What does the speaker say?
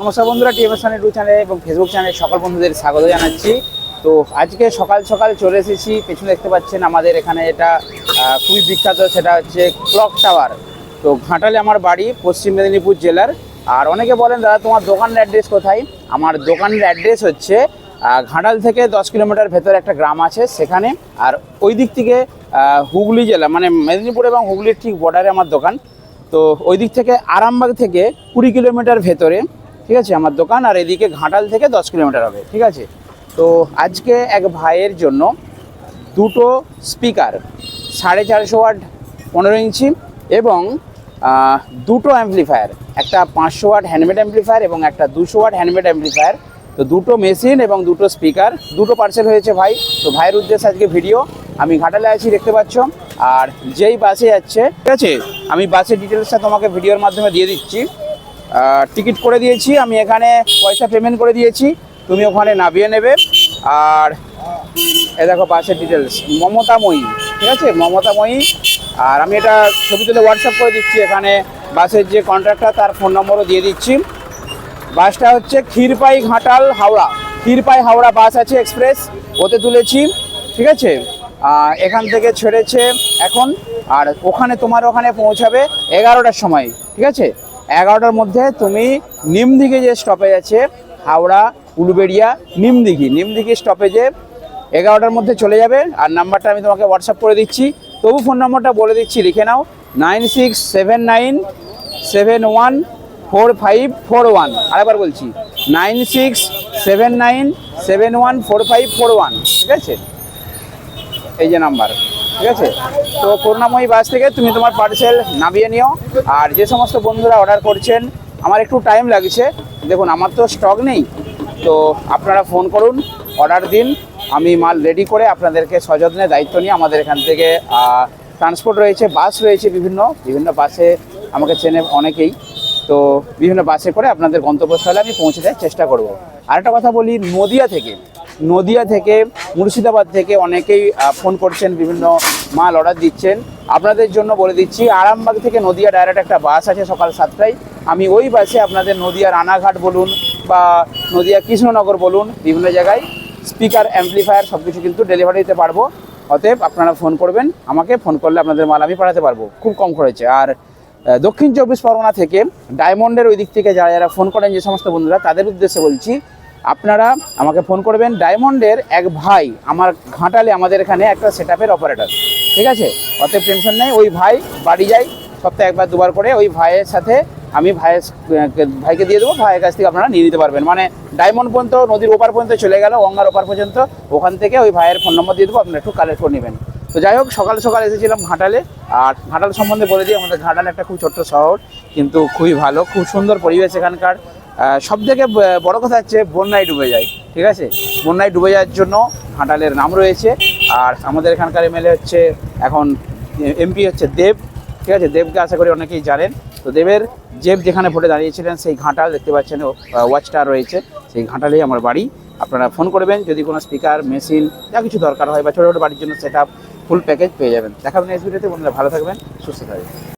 নমস্কার বন্ধুরা TMS YouTube channel এবং ফেসবুক চ্যানেলে সকল বন্ধুদের স্বাগত জানাচ্ছি। তো আজকে সকাল সকাল চলে এসেছি, পেছনে দেখতে পাচ্ছেন আমাদের এখানে এটা খুবই বিখ্যাত, সেটা হচ্ছে ক্লক টাওয়ার তো ঘাটালে আমার বাড়ি, পশ্চিম মেদিনীপুর জেলার। আর অনেকে বলেন, দাদা, তোমার দোকানের অ্যাড্রেস কোথায়? আমার দোকানের অ্যাড্রেস হচ্ছে ঘাটাল থেকে দশ কিলোমিটার ভেতরে একটা গ্রাম আছে সেখানে। আর ওই দিক থেকে হুগলি জেলা মানে মেদিনীপুর এবং হুগলির ঠিক বর্ডারে আমার দোকান। তো ওই দিক থেকে আরামবাগ থেকে কুড়ি কিলোমিটার ভেতরে ঠিক আছে? আমার দোকান আর এদিকে ঘাটাল থেকে দশ কিলোমিটার হবে, ঠিক আছে? তো আজকে এক ভাইয়ের জন্য দুটো স্পিকার, সাড়ে চারশো ওয়াট পনেরো ইঞ্চি এবং দুটো অ্যাম্পলিফায়ার একটা পাঁচশো ওয়াট হ্যান্ডমেড অ্যাম্পলিফায়ার এবং একটা দুশো ওয়াট হ্যান্ডমেড অ্যাম্পলিফায়ার তো দুটো মেশিন এবং দুটো স্পিকার দুটো পার্সেল হয়েছে ভাই। তো ভাইয়ের উদ্দেশ্যে আজকে ভিডিও আমি ঘাটালে আছি, দেখতে পাচ্ছ? আর যেই বাসে যাচ্ছে, ঠিক আছে? আমি বাসের ডিটেলসটা তোমাকে ভিডিওর মাধ্যমে দিয়ে দিচ্ছি। টিকিট করে দিয়েছি, আমি এখানে পয়সা পেমেন্ট করে দিয়েছি, তুমি ওখানে নামিয়ে নেবে। আর এ দেখো বাসের ডিটেলস মমতাময়ী, ঠিক আছে? মমতাময়ী, আর আমি এটা ছবি তুলে হোয়াটসঅ্যাপ করে দিচ্ছি, এখানে বাসের যে কন্ট্রাক্টর তার ফোন নম্বরও দিয়ে দিচ্ছি। বাসটা হচ্ছে ক্ষীরপাই ঘাটাল হাওড়া, ক্ষীরপাই হাওড়া বাস আছে এক্সপ্রেস ওতে তুলেছি, ঠিক আছে? এখান থেকে ছেড়েছে এখন, আর ওখানে তোমার ওখানে পৌঁছাবে এগারোটার সময়, ঠিক আছে? এগারোটার মধ্যে তুমি নিমদিঘি যে স্টপেজ আছে, হাওড়া, উলুবেড়িয়া, নিমদিঘি। নিমদিঘি স্টপেজে এগারোটার মধ্যে চলে যাবে আর নাম্বারটা আমি তোমাকে হোয়াটসঅ্যাপ করে দিচ্ছি। তবু ফোন নম্বরটা বলে দিচ্ছি, লিখে নাও। Nine six seven nine seven one four five four one. আরেকবার বলছি, nine six seven nine seven one four five four one. ঠিক আছে? এই যে নাম্বার ঠিক আছে? তো করুণাময়ী বাস থেকে তুমি তোমার পার্সেল নামিয়ে নিও। আর যে সমস্ত বন্ধুরা অর্ডার করছেন, আমার একটু টাইম লাগছে। দেখুন, আমার তো স্টক নেই। তো আপনারা ফোন করুন অর্ডার দিন। আমি মাল রেডি করে আপনাদেরকে সযত্নে দায়িত্ব নিয়ে আমাদের এখান থেকে ট্রান্সপোর্ট রয়েছে বাস রয়েছে বিভিন্ন। বিভিন্ন বাসে আমাকে চেনে অনেকেই। তো বিভিন্ন বাসে করে আপনাদের গন্তব্যস্থলে আমি পৌঁছে দেওয়ার চেষ্টা করব। আরেকটা কথা বলি, নদিয়া থেকে। নদিয়া থেকে, মুর্শিদাবাদ থেকে অনেকেই ফোন করছেন, বিভিন্ন মাল অর্ডার দিচ্ছেন। আপনাদের জন্য বলে দিচ্ছি, আরামবাগ থেকে নদিয়া ডাইরেক্ট একটা বাস আছে সকাল সাতটায়। আমি ওই বাসে আপনাদের নদিয়া রানাঘাট বলুন বা নদিয়া কৃষ্ণনগর বলুন, বিভিন্ন জায়গায় স্পিকার অ্যাম্পলিফায়ার সব কিছু কিন্তু ডেলিভারি দিতে পারব। অতএব আপনারা ফোন করবেন, আমাকে ফোন করলে আপনাদের মাল আমি পাঠাতে পারব, খুব কম খরচে। আর দক্ষিণ চব্বিশ পরগনা থেকে ডায়মন্ডের ওই দিক থেকে যারা যারা ফোন করেন, যে সমস্ত বন্ধুরা, তাদের উদ্দেশ্যে বলছি আপনারা আমাকে ফোন করবেন। ডায়মন্ডের এক ভাই আমার ঘাটালে আমাদের এখানে একটা সেট অপারেটর। ঠিক আছে? অতএব টেনশন নেই, ওই ভাই বাড়ি যাই, সপ্তাহে একবার, দুবার করে ওই ভাইয়ের সাথে আমি ভাইয়ের ভাইকে দিয়ে দেবো, ভাইয়ের কাছ থেকে আপনারা নিয়ে নিতে পারবেন। মানে ডায়মন্ড পর্যন্ত, নদীর ওপার পর্যন্ত চলে গেল, গঙ্গার ওপার পর্যন্ত, ওখান থেকে ওই ভাইয়ের ফোন নম্বর দিয়ে দেবো আপনারা একটু কালেক্ট করে নেবেন। তো যাই হোক, সকাল সকাল এসেছিলাম ঘাটালে, আর ঘাটাল সম্বন্ধে বলে দিই, আমাদের ঘাটাল একটা খুব ছোট্ট শহর, কিন্তু খুবই ভালো, খুব সুন্দর পরিবেশ এখানকার। সব থেকে বড় কথা হচ্ছে বন্যায় ডুবে যায়, ঠিক আছে? বন্যায় ডুবে যাওয়ার জন্য ঘাটালের নাম রয়েছে, আর আমাদের এখানকার এমএলএ হচ্ছে এখন এমপি হচ্ছে দেব, ঠিক আছে? দেবকে আশা করি অনেকেই জানেন। তো দেবের জেব যেখানে ভোটে দাঁড়িয়েছিলেন, সেই ঘাটাল দেখতে পাচ্ছেন ওয়াচ টাওয়ার রয়েছে। সেই ঘাটালেই আমার বাড়ি। আপনারা ফোন করবেন, যদি কোনো স্পিকার, মেশিন, যা কিছু দরকার হয় বা ছোটো ছোটো বাড়ির জন্য সেট ফুল প্যাকেজ পেয়ে যাবেন। দেখাবেন নেক্সট ভিডিওতে, বন্ধুরা ভালো থাকবেন, সুস্থ থাকবেন।